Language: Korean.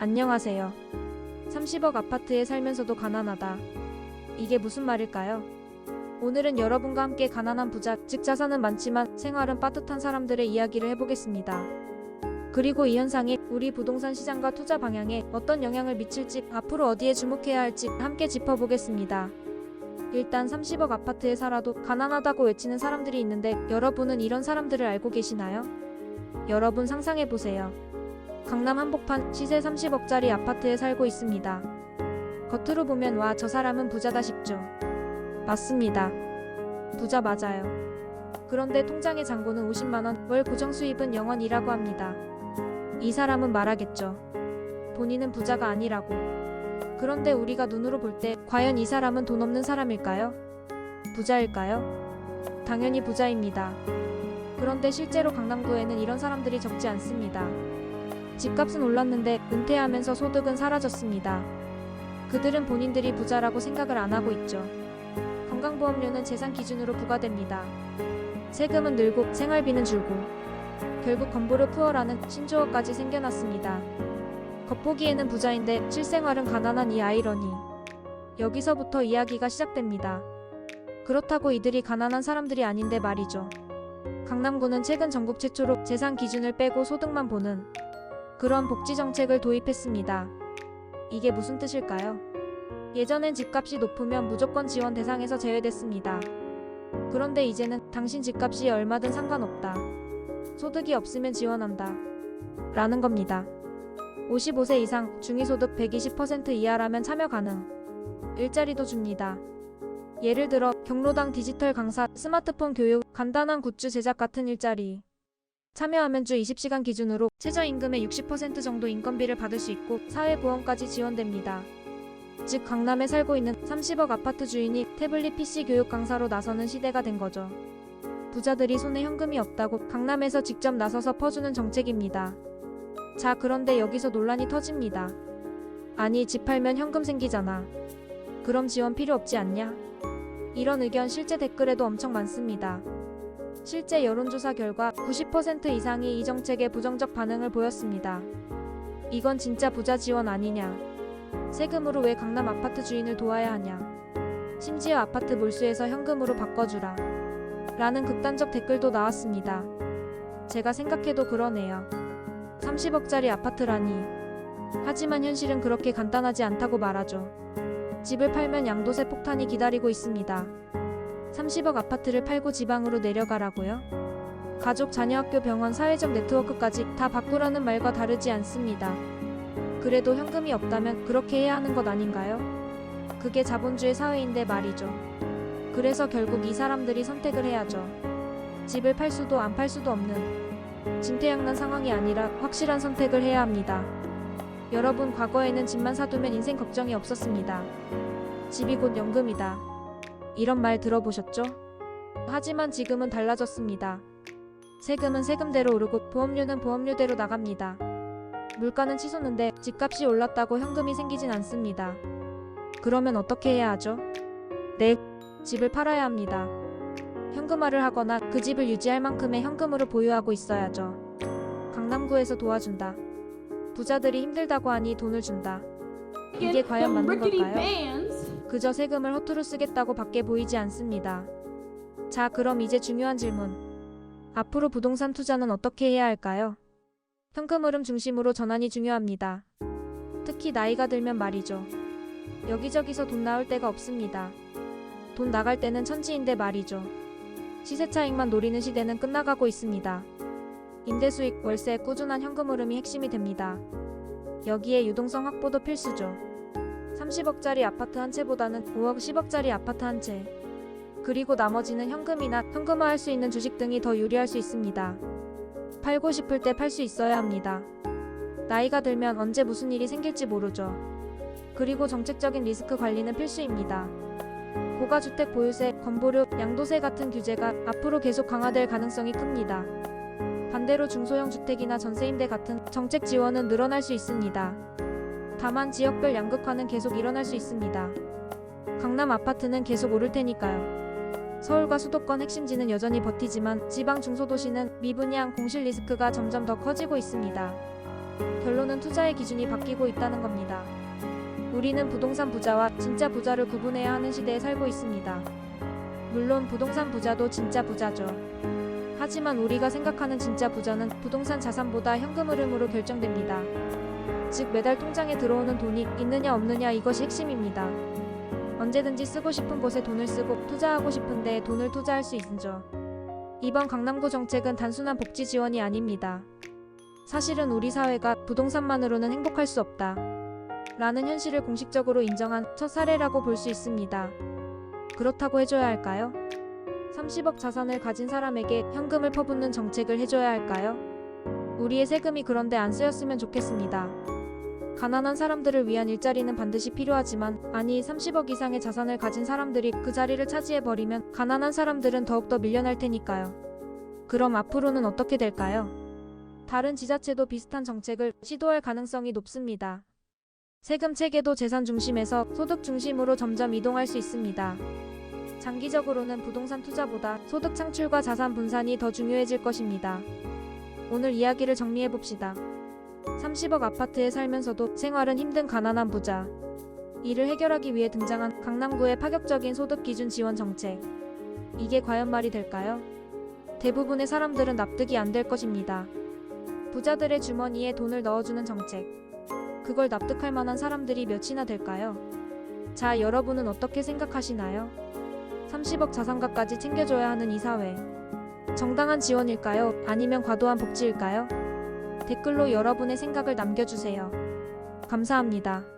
안녕하세요. 30억 아파트에 살면서도 가난하다. 이게 무슨 말일까요? 오늘은 여러분과 함께 가난한 부자, 즉 자산은 많지만 생활은 빠듯한 사람들의 이야기를 해보겠습니다. 그리고 이 현상이 우리 부동산 시장과 투자 방향에 어떤 영향을 미칠지 앞으로 어디에 주목해야 할지 함께 짚어보겠습니다. 일단 30억 아파트에 살아도 가난하다고 외치는 사람들이 있는데 여러분은 이런 사람들을 알고 계시나요? 여러분 상상해보세요. 강남 한복판 시세 30억짜리 아파트에 살고 있습니다. 겉으로 보면 와 저 사람은 부자다 싶죠. 맞습니다. 부자 맞아요. 그런데 통장의 잔고는 50만원, 월 고정 수입은 0원이라고 합니다. 이 사람은 말하겠죠. 본인은 부자가 아니라고. 그런데 우리가 눈으로 볼 때 과연 이 사람은 돈 없는 사람일까요? 부자일까요? 당연히 부자입니다. 그런데 실제로 강남구에는 이런 사람들이 적지 않습니다. 집값은 올랐는데 은퇴하면서 소득은 사라졌습니다. 그들은 본인들이 부자라고 생각을 안 하고 있죠. 건강보험료는 재산 기준으로 부과됩니다. 세금은 늘고 생활비는 줄고 결국 건보를 푸어라는 신조어까지 생겨났습니다. 겉보기에는 부자인데 실생활은 가난한 이 아이러니. 여기서부터 이야기가 시작됩니다. 그렇다고 이들이 가난한 사람들이 아닌데 말이죠. 강남구는 최근 전국 최초로 재산 기준을 빼고 소득만 보는 그런 복지 정책을 도입했습니다. 이게 무슨 뜻일까요? 예전엔 집값이 높으면 무조건 지원 대상에서 제외됐습니다. 그런데 이제는 당신 집값이 얼마든 상관없다. 소득이 없으면 지원한다. 라는 겁니다. 55세 이상 중위소득 120% 이하라면 참여 가능. 일자리도 줍니다. 예를 들어 경로당 디지털 강사, 스마트폰 교육, 간단한 굿즈 제작 같은 일자리. 참여하면 주 20시간 기준으로 최저임금의 60% 정도 인건비를 받을 수 있고 사회보험까지 지원됩니다. 즉 강남에 살고 있는 30억 아파트 주인이 태블릿 PC 교육 강사로 나서는 시대가 된 거죠. 부자들이 손에 현금이 없다고 강남에서 직접 나서서 퍼주는 정책입니다. 자, 그런데 여기서 논란이 터집니다. 아니, 집 팔면 현금 생기잖아. 그럼 지원 필요 없지 않냐? 이런 의견 실제 댓글에도 엄청 많습니다. 실제 여론조사 결과 90% 이상이 이 정책에 부정적 반응을 보였습니다. 이건 진짜 부자 지원 아니냐? 세금으로 왜 강남 아파트 주인을 도와야 하냐? 심지어 아파트 몰수에서 현금으로 바꿔주라. 라는 극단적 댓글도 나왔습니다. 제가 생각해도 그러네요. 30억짜리 아파트라니. 하지만 현실은 그렇게 간단하지 않다고 말하죠. 집을 팔면 양도세 폭탄이 기다리고 있습니다. 30억 아파트를 팔고 지방으로 내려가라고요? 가족, 자녀, 학교, 병원, 사회적 네트워크까지 다 바꾸라는 말과 다르지 않습니다. 그래도 현금이 없다면 그렇게 해야 하는 것 아닌가요? 그게 자본주의 사회인데 말이죠. 그래서 결국 이 사람들이 선택을 해야죠. 집을 팔 수도 안 팔 수도 없는 진퇴양난 상황이 아니라 확실한 선택을 해야 합니다. 여러분 과거에는 집만 사두면 인생 걱정이 없었습니다. 집이 곧 연금이다. 이런 말 들어보셨죠? 하지만 지금은 달라졌습니다. 세금은 세금대로 오르고 보험료는 보험료대로 나갑니다. 물가는 치솟는데 집값이 올랐다고 현금이 생기진 않습니다. 그러면 어떻게 해야 하죠? 네, 집을 팔아야 합니다. 현금화를 하거나 그 집을 유지할 만큼의 현금으로 보유하고 있어야죠. 강남구에서 도와준다. 부자들이 힘들다고 하니 돈을 준다. 이게 과연 맞는 걸까요? 그저 세금을 허투루 쓰겠다고 밖에 보이지 않습니다. 자, 그럼 이제 중요한 질문. 앞으로 부동산 투자는 어떻게 해야 할까요? 현금 흐름 중심으로 전환이 중요합니다. 특히 나이가 들면 말이죠. 여기저기서 돈 나올 데가 없습니다. 돈 나갈 때는 천지인데 말이죠. 시세 차익만 노리는 시대는 끝나가고 있습니다. 임대 수익, 월세, 꾸준한 현금 흐름이 핵심이 됩니다. 여기에 유동성 확보도 필수죠. 30억짜리 아파트 한 채보다는 5억, 10억짜리 아파트 한 채. 그리고 나머지는 현금이나 현금화할 수 있는 주식 등이 더 유리할 수 있습니다. 팔고 싶을 때 팔 수 있어야 합니다. 나이가 들면 언제 무슨 일이 생길지 모르죠. 그리고 정책적인 리스크 관리는 필수입니다. 고가주택 보유세, 건보료, 양도세 같은 규제가 앞으로 계속 강화될 가능성이 큽니다. 반대로 중소형 주택이나 전세임대 같은 정책 지원은 늘어날 수 있습니다. 다만 지역별 양극화는 계속 일어날 수 있습니다. 강남 아파트는 계속 오를 테니까요. 서울과 수도권 핵심지는 여전히 버티지만 지방 중소도시는 미분양 공실 리스크가 점점 더 커지고 있습니다. 결론은 투자의 기준이 바뀌고 있다는 겁니다. 우리는 부동산 부자와 진짜 부자를 구분해야 하는 시대에 살고 있습니다. 물론 부동산 부자도 진짜 부자죠. 하지만 우리가 생각하는 진짜 부자는 부동산 자산보다 현금 흐름으로 결정됩니다. 즉 매달 통장에 들어오는 돈이 있느냐 없느냐 이것이 핵심입니다. 언제든지 쓰고 싶은 곳에 돈을 쓰고 투자하고 싶은 데에 돈을 투자할 수 있죠. 이번 강남구 정책은 단순한 복지 지원이 아닙니다. 사실은 우리 사회가 부동산만으로는 행복할 수 없다. 라는 현실을 공식적으로 인정한 첫 사례라고 볼 수 있습니다. 그렇다고 해줘야 할까요? 30억 자산을 가진 사람에게 현금을 퍼붓는 정책을 해줘야 할까요? 우리의 세금이 그런데 안 쓰였으면 좋겠습니다. 가난한 사람들을 위한 일자리는 반드시 필요하지만 아니 30억 이상의 자산을 가진 사람들이 그 자리를 차지해버리면 가난한 사람들은 더욱더 밀려날 테니까요. 그럼 앞으로는 어떻게 될까요? 다른 지자체도 비슷한 정책을 시도할 가능성이 높습니다. 세금 체계도 재산 중심에서 소득 중심으로 점점 이동할 수 있습니다. 장기적으로는 부동산 투자보다 소득 창출과 자산 분산이 더 중요해질 것입니다. 오늘 이야기를 정리해 봅시다. 30억 아파트에 살면서도 생활은 힘든 가난한 부자. 이를 해결하기 위해 등장한 강남구의 파격적인 소득 기준 지원 정책. 이게 과연 말이 될까요? 대부분의 사람들은 납득이 안 될 것입니다. 부자들의 주머니에 돈을 넣어주는 정책. 그걸 납득할 만한 사람들이 몇이나 될까요? 자, 여러분은 어떻게 생각하시나요? 30억 자산가까지 챙겨줘야 하는 이 사회. 정당한 지원일까요? 아니면 과도한 복지일까요? 댓글로 여러분의 생각을 남겨주세요. 감사합니다.